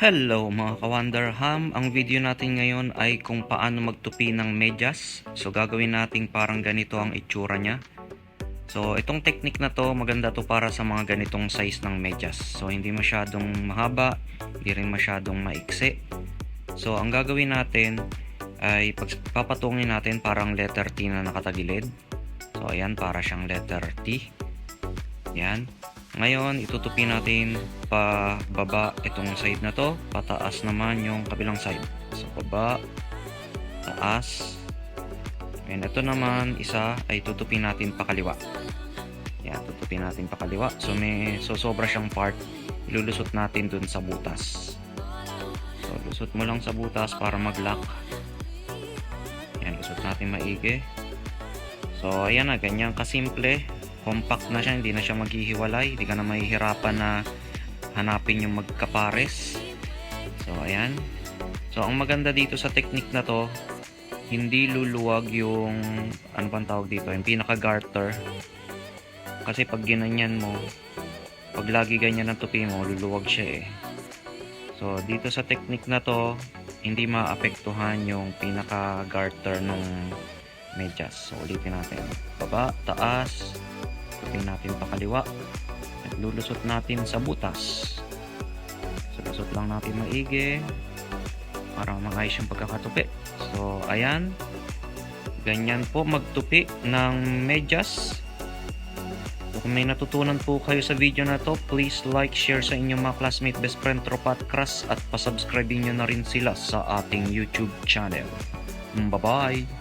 Hello mga ka-Wonderham! Ang video natin ngayon ay kung paano magtupi ng medyas. So gagawin natin parang ganito ang itsura niya. So itong technique na to maganda to para sa mga ganitong size ng medyas. So hindi masyadong mahaba, hindi rin masyadong maiksi. So ang gagawin natin ay papatungin natin parang letter T na nakatagilid. So ayan para siyang letter T. Yan. Ngayon, itutupi natin pa baba itong side na to. Pataas naman yung kabilang side. So, baba, taas. And ito naman, isa ay tutupi natin pa kaliwa. Yan, tutupi natin pa kaliwa. So, may so sobra siyang part. Ilulusot natin dun sa butas. So, lusot mo lang sa butas para mag-lock. Yan, lusot natin maigi. So, ayan na, ganyan kasimple compact na siya, hindi na siya maghihiwalay, hindi ka na mahihirapan na hanapin yung magkapares. So, ayan. So, ang maganda dito sa technique na to, hindi luluwag yung, ano pang tawag dito, yung pinaka-garter. Kasi pag ginanyan mo, pag lagi ganyan ang tupi mo, luluwag siya eh. So, dito sa technique na to, hindi maapektuhan yung pinaka-garter nung medyas. So, ulitin natin. Baba, taas, tupin natin pa kaliwa. At lulusot natin sa butas. So, lusot lang natin maigi para maayos yung pagkakatupi. So, ayan. Ganyan po magtupi ng medyas. So, kung may natutunan po kayo sa video na to, please like, share sa inyong mga classmate, best friend, tropa at crush at pasubscribe nyo na rin sila sa ating YouTube channel. Bye-bye!